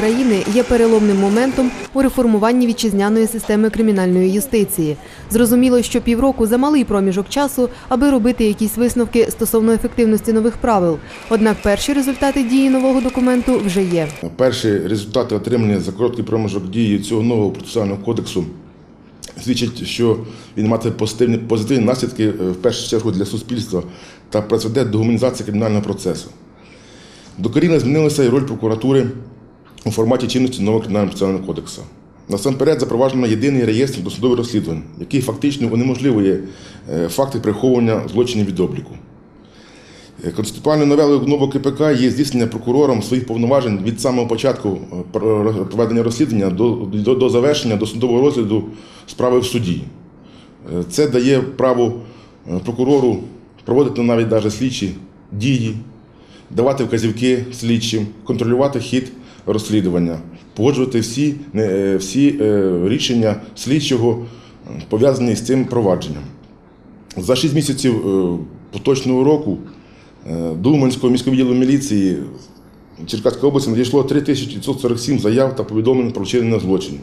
України є переломним моментом у реформуванні вітчизняної системи кримінальної юстиції. Зрозуміло, що півроку замалий проміжок часу, аби робити якісь висновки стосовно ефективності нових правил. Однак перші результати дії нового документу вже є. Перші результати отримані за короткий проміжок дії цього нового процесуального кодексу свідчить, що він має позитивні, позитивні наслідки е, в першу чергу для суспільства та призведе до гуманізації кримінального процесу. Докорінно змінилася і роль прокуратури у форматі чинності нового кримінального процесуального кодексу. Насамперед запроваджено єдиний реєстр досудових розслідувань, який фактично унеможливує е, факти приховування злочинів від обліку. Е, Конституціональною новелою нового КПК є здійснення прокурором своїх повноважень від самого початку е, проведення розслідування до, до, до завершення досудового розгляду справи в суді. Це дає право прокурору проводити навіть навіть слідчі дії, давати вказівки слідчим, контролювати хід розслідування, погоджувати всі, е, всі е, рішення слідчого пов'язані з цим провадженням. За 6 місяців е, поточного року до Уманського міського відділу міліції Черкаської області надійшло 3547 заяв та повідомлень про вчинення злочинів,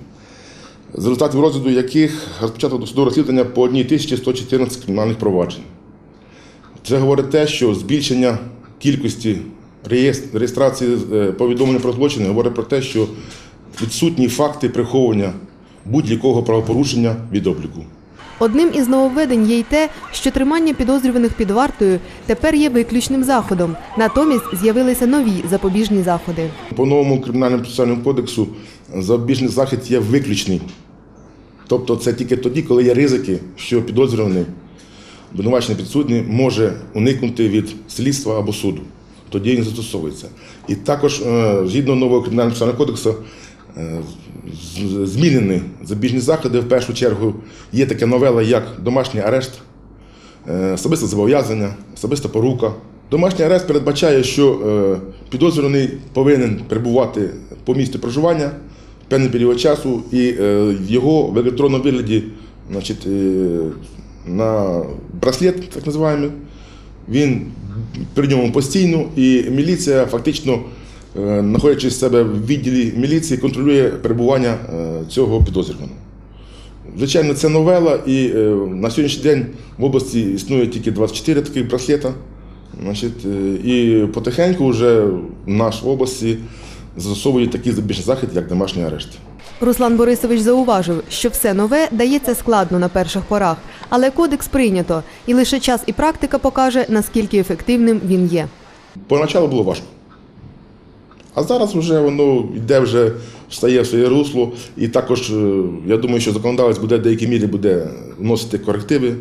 з результатів розгляду яких розпочато досудове розслідування по 1114 кримінальних проваджень. Це говорить те, що збільшення кількості реєс- реєстрації е, повідомлень про злочини говорить про те, що відсутні факти приховування будь-якого правопорушення від обліку. Одним із нововведень є й те, що тримання підозрюваних під вартою тепер є виключним заходом. Натомість з'явилися нові запобіжні заходи. По новому кримінальному процесуальному кодексу запобіжний захід є виключний. Тобто це тільки тоді, коли є ризики, що підозрюваний, обвинувачений підсудний може уникнути від слідства або суду. Тоді він застосовується. І також, е, згідно нового кримінального кодексу, е, змінені запобіжні заходи. В першу чергу є така новела, як домашній арешт, е, особисте зобов'язання, особиста порука. Домашній арест передбачає, що підозрюваний повинен перебувати по місці проживання певний період часу, і його в електронному вигляді значить, на браслет, так називаємо, він при ньому постійно, і міліція фактично, е, знаходячись в себе в відділі міліції, контролює перебування е, цього підозрюваного. Звичайно, це новела, і е, на сьогоднішній день в області існує тільки 24 таких браслета. Значить, е, і потихеньку вже в нашій області застосовують такі запобіжні заходи, як домашній арешт. Руслан Борисович зауважив, що все нове дається складно на перших порах, але кодекс прийнято, і лише час і практика покаже, наскільки ефективним він є. Поначалу було важко. А зараз вже воно йде вже встає в своє русло. І також е, я думаю, що законодавець буде в деякій мірі буде вносити корективи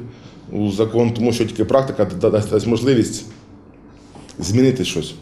у закон, тому що тільки практика дасть можливість змінити щось.